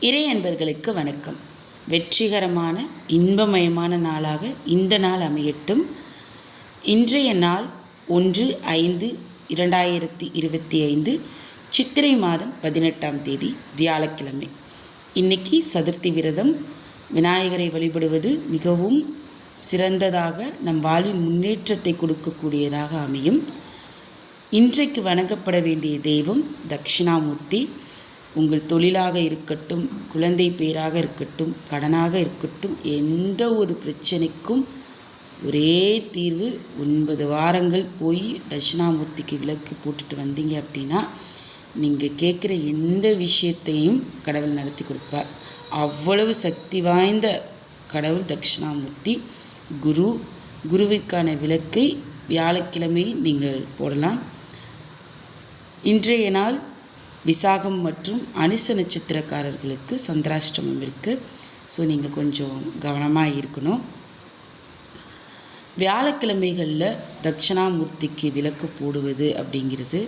இறை அன்பர்களுக்கு வணக்கம். வெற்றிகரமான இன்பமயமான நாளாக இந்த நாள் அமையட்டும். இன்றைய நாள் ஒன்று ஐந்து இரண்டாயிரத்தி இருபத்தி ஐந்து சித்திரை மாதம் பதினெட்டாம் தேதி வியாழக்கிழமை. இன்னைக்கு சதுர்த்தி விரதம். விநாயகரை வழிபடுவது மிகவும் சிறந்ததாக நம் வாழ்வின் முன்னேற்றத்தை கொடுக்கக்கூடியதாக அமையும். இன்றைக்கு வணங்கப்பட வேண்டிய தெய்வம் தட்சிணாமூர்த்தி. உங்கள் தொழிலாக இருக்கட்டும் குழந்தை பேராக இருக்கட்டும் கடனாக இருக்கட்டும் எந்த ஒரு பிரச்சனைக்கும் ஒரே தீர்வு ஒன்பது வாரங்கள் போய் தட்சிணாமூர்த்திக்கு விளக்கு போட்டுட்டு வந்தீங்க அப்படின்னா நீங்கள் கேட்குற எந்த விஷயத்தையும் கடவுள் நடத்தி கொடுப்பார். அவ்வளவு சக்தி வாய்ந்த கடவுள் தட்சிணாமூர்த்தி குரு குருவிற்கான விளக்கை வியாழக்கிழமை நீங்கள் போடலாம். இன்றைய நாள் விசாகம் மற்றும் அனுச நட்சத்திரக்காரர்களுக்கு சந்திராஷ்டமம் இருக்குது ஸோ நீங்கள் கொஞ்சம் கவனமாக இருக்கணும். வியாழக்கிழமைகளில் தட்சிணாமூர்த்திக்கு விளக்கு போடுவது அப்படிங்கிறது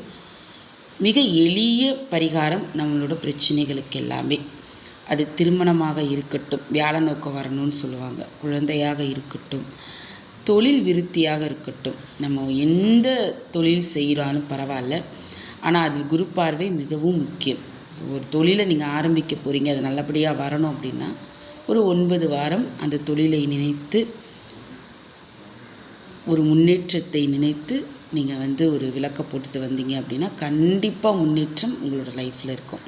மிக எளிய பரிகாரம் நம்மளோட பிரச்சனைகளுக்கு எல்லாமே. அது திருமணமாக இருக்கட்டும் வியாழ நோக்கம் வரணும்னு சொல்லுவாங்க. குழந்தையாக இருக்கட்டும் தொழில் விருத்தியாக இருக்கட்டும் நம்ம எந்த தொழில் செய்கிறாலும் பரவாயில்ல. ஆனால் அதில் குரு பார்வை மிகவும் முக்கியம். ஸோ ஒரு தொழிலை நீங்கள் ஆரம்பிக்க போகிறீங்க அது நல்லபடியாக வரணும் அப்படின்னா ஒரு ஒன்பது வாரம் அந்த தொழிலை நினைத்து ஒரு முன்னேற்றத்தை நினைத்து நீங்கள் வந்து ஒரு விளக்க போட்டுட்டு வந்தீங்க அப்படின்னா கண்டிப்பாக முன்னேற்றம் உங்களோட லைஃப்பில் இருக்கும்.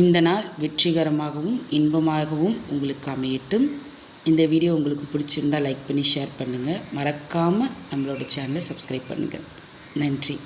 இந்த நாள் வெற்றிகரமாகவும் இன்பமாகவும் உங்களுக்கு அமையட்டும். இந்த வீடியோ உங்களுக்கு பிடிச்சிருந்தால் லைக் பண்ணி ஷேர் பண்ணுங்கள் மறக்காமல் நம்மளோட சேனலை சப்ஸ்கிரைப் பண்ணுங்கள் நன்றி.